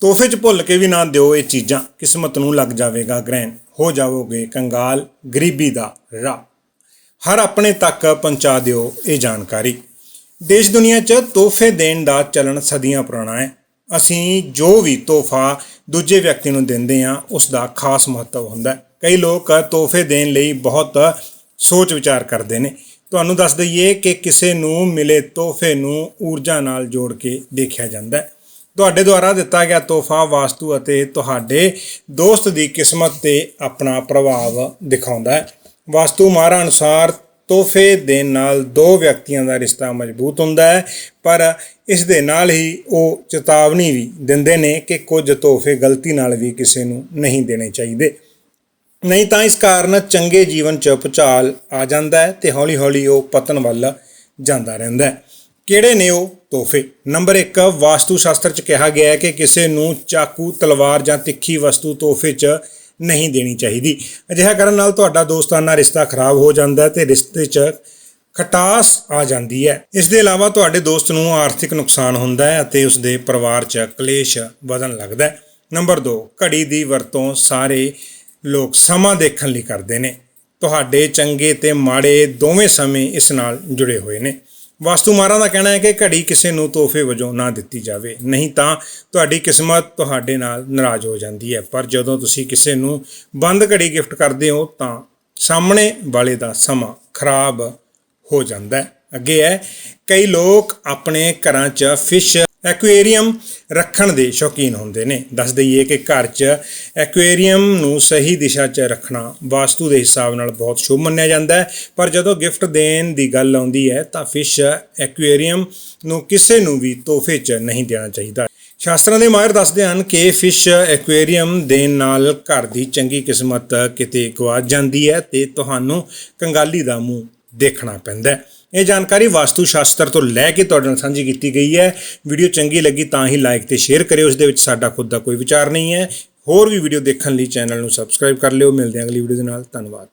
ਤੋਹਫੇ 'ਚ ਭੁੱਲ ਕੇ ਵੀ ਨਾ ਦਿਓ ਇਹ ਚੀਜ਼ਾਂ, ਕਿਸਮਤ ਨੂੰ ਲੱਗ ਜਾਵੇਗਾ ਗ੍ਰਹਿਣ। ਹੋ ਜਾਵੋਗੇ ਕੰਗਾਲ, ਗਰੀਬੀ ਦਾ ਰਾਹ। ਹਰ ਆਪਣੇ ਤੱਕ ਪਹੁੰਚਾ ਦਿਓ ਇਹ ਜਾਣਕਾਰੀ। ਦੇਸ਼ ਦੁਨੀਆ 'ਚ ਤੋਹਫੇ ਦੇਣ ਦਾ ਚਲਣ ਸਦੀਆਂ ਪੁਰਾਣਾ ਹੈ। ਅਸੀਂ ਜੋ ਵੀ ਤੋਹਫਾ ਦੂਜੇ ਵਿਅਕਤੀ ਨੂੰ ਦਿੰਦੇ ਹਾਂ, ਉਸ ਦਾ ਖਾਸ ਮਹੱਤਵ ਹੁੰਦਾ ਹੈ। ਕਈ ਲੋਕ ਤੋਹਫੇ ਦੇਣ ਲਈ ਬਹੁਤ ਸੋਚ ਵਿਚਾਰ ਕਰਦੇ ਨੇ। ਤੁਹਾਨੂੰ ਦੱਸ ਦਈਏ ਕਿ ਕਿਸੇ ਨੂੰ ਮਿਲੇ ਤੋਹਫੇ ਨੂੰ ਊਰਜਾ ਨਾਲ ਜੋੜ ਕੇ ਦੇਖਿਆ ਜਾਂਦਾ ਹੈ। ਤੁਹਾਡੇ ਦੁਆਰਾ ਦਿੱਤਾ ਗਿਆ ਤੋਹਫਾ, ਵਾਸਤੂ ਅਤੇ ਤੁਹਾਡੇ ਦੋਸਤ ਦੀ ਕਿਸਮਤ ਤੇ ਆਪਣਾ ਪ੍ਰਭਾਵ ਦਿਖਾਉਂਦਾ ਹੈ। ਵਾਸਤੂ ਮਾਰਾ ਅਨੁਸਾਰ ਤੋਹਫੇ ਦੇਣ ਨਾਲ ਦੋ ਵਿਅਕਤੀਆਂ ਦਾ ਰਿਸ਼ਤਾ ਮਜ਼ਬੂਤ ਹੁੰਦਾ ਹੈ, ਪਰ ਇਸ ਦੇ ਨਾਲ ਹੀ ਉਹ ਚੇਤਾਵਨੀ ਵੀ ਦਿੰਦੇ ਨੇ ਕਿ ਕੁਝ ਤੋਹਫੇ ਗਲਤੀ ਨਾਲ ਵੀ ਕਿਸੇ ਨੂੰ ਨਹੀਂ ਦੇਣੇ ਚਾਹੀਦੇ। ਨਹੀਂ ਤਾਂ ਇਸ ਕਾਰਨ ਚੰਗੇ ਜੀਵਨ 'ਚ ਭੁਚਾਲ ਆ ਜਾਂਦਾ ਹੈ ਤੇ ਹੌਲੀ-ਹੌਲੀ ਉਹ ਪਤਨ ਵੱਲ ਜਾਂਦਾ ਰਹਿੰਦਾ ਹੈ। ਕਿਹੜੇ ਨੇ ਉਹ? ਤੋਹਫੇ। ਨੰਬਰ 1 ਵਾਸਤੂ ਸ਼ਾਸਤਰ 'ਚ ਕਿਹਾ ਗਿਆ ਹੈ ਕਿ ਕਿਸੇ ਨੂੰ ਚਾਕੂ, ਤਲਵਾਰ ਜਾਂ ਤਿੱਖੀ ਵਸਤੂ ਤੋਹਫੇ 'ਚ ਨਹੀਂ ਦੇਣੀ ਚਾਹੀਦੀ। ਅਜਿਹਾ ਕਰਨ ਨਾਲ ਤੁਹਾਡਾ ਦੋਸਤਾਨਾ ਰਿਸ਼ਤਾ ਖਰਾਬ ਹੋ ਜਾਂਦਾ ਹੈ ਤੇ ਰਿਸ਼ਤੇ 'ਚ ਖਟਾਸ ਆ ਜਾਂਦੀ ਹੈ। ਇਸ ਦੇ ਇਲਾਵਾ ਤੁਹਾਡੇ ਦੋਸਤ ਨੂੰ ਆਰਥਿਕ ਨੁਕਸਾਨ ਹੁੰਦਾ ਹੈ ਅਤੇ ਉਸ ਦੇ ਪਰਿਵਾਰ 'ਚ ਕਲੇਸ਼ ਵਧਣ ਲੱਗਦਾ ਹੈ। ਨੰਬਰ 2 ਘੜੀ ਦੀ ਵਰਤੋਂ ਸਾਰੇ ਲੋਕ ਸਮਾਂ ਦੇਖਣ ਲਈ ਕਰਦੇ ਨੇ। ਤੁਹਾਡੇ ਚੰਗੇ ਤੇ ਮਾੜੇ ਦੋਵੇਂ ਸਮੇਂ ਇਸ ਨਾਲ ਜੁੜੇ ਹੋਏ ਨੇ। ਵਾਸਤੂ ਮਾਰਾਂ ਦਾ ਕਹਿਣਾ ਹੈ ਕਿ ਘੜੀ ਕਿਸੇ ਨੂੰ ਤੋਹਫੇ ਵਜੋਂ ਨਾ ਦਿੱਤੀ ਜਾਵੇ। ਨਹੀਂ ਤਾਂ ਤੁਹਾਡੀ ਕਿਸਮਤ ਤੁਹਾਡੇ ਨਾਲ ਨਾਰਾਜ਼ ਹੋ ਜਾਂਦੀ ਹੈ। ਪਰ ਜਦੋਂ ਤੁਸੀਂ ਕਿਸੇ ਨੂੰ ਬੰਦ ਘੜੀ ਗਿਫਟ ਕਰਦੇ ਹੋ ਤਾਂ ਸਾਹਮਣੇ ਵਾਲੇ ਦਾ ਸਮਾਂ ਖਰਾਬ ਹੋ ਜਾਂਦਾ ਹੈ। ਅੱਗੇ ਹੈ, ਕਈ ਲੋਕ ਆਪਣੇ ਘਰਾਂ 'ਚ ਫਿਸ਼ ਐਕੁਏਰੀਅਮ ਰੱਖਣ ਦੇ ਸ਼ੌਕੀਨ ਹੁੰਦੇ ਨੇ। ਦੱਸ ਦਈਏ ਕਿ ਘਰ 'ਚ ਐਕੁਏਰੀਅਮ ਨੂੰ ਸਹੀ ਦਿਸ਼ਾ 'ਚ ਰੱਖਣਾ ਵਾਸਤੂ ਦੇ ਹਿਸਾਬ ਨਾਲ ਬਹੁਤ ਸ਼ੁਭ ਮੰਨਿਆ ਜਾਂਦਾ ਹੈ। ਪਰ ਜਦੋਂ ਗਿਫਟ ਦੇਣ ਦੀ ਗੱਲ ਆਉਂਦੀ ਹੈ ਤਾਂ ਫਿਸ਼ ਐਕੁਏਰੀਅਮ ਨੂੰ ਕਿਸੇ ਨੂੰ ਵੀ ਤੋਹਫੇ 'ਚ ਨਹੀਂ ਦੇਣਾ ਚਾਹੀਦਾ। ਸ਼ਾਸਤਰਾਂ ਦੇ ਮਾਹਿਰ ਦੱਸਦੇ ਹਨ ਕਿ ਫਿਸ਼ ਐਕੁਏਰੀਅਮ ਦੇਣ ਨਾਲ ਘਰ ਦੀ ਚੰਗੀ ਕਿਸਮਤ ਕਿਤੇ ਗਵਾਚ ਜਾਂਦੀ ਹੈ ਤੇ ਤੁਹਾਨੂੰ ਕੰਗਾਲੀ ਦਾ ਮੂੰਹ ਦੇਖਣਾ ਪੈਂਦਾ ਇਹ ਜਾਣਕਾਰੀ ਵਾਸਤੂ ਸ਼ਾਸਤਰ ਤੋਂ ਲੈ ਕੇ ਤੁਹਾਡੇ ਨਾਲ ਸਾਂਝੀ ਕੀਤੀ ਗਈ ਹੈ। ਵੀਡੀਓ ਚੰਗੀ ਲੱਗੀ ਤਾਂ ਹੀ ਲਾਈਕ ਤੇ ਸ਼ੇਅਰ ਕਰਿਓ। ਇਸ ਦੇ ਵਿੱਚ ਸਾਡਾ ਖੁਦ ਦਾ ਕੋਈ ਵਿਚਾਰ ਨਹੀਂ ਹੈ। ਹੋਰ ਵੀ ਵੀਡੀਓ ਦੇਖਣ ਲਈ ਚੈਨਲ ਨੂੰ ਸਬਸਕ੍ਰਾਈਬ ਕਰ ਲਿਓ। ਮਿਲਦੇ ਹਾਂ ਅਗਲੀ ਵੀਡੀਓ ਦੇ ਨਾਲ। ਧੰਨਵਾਦ।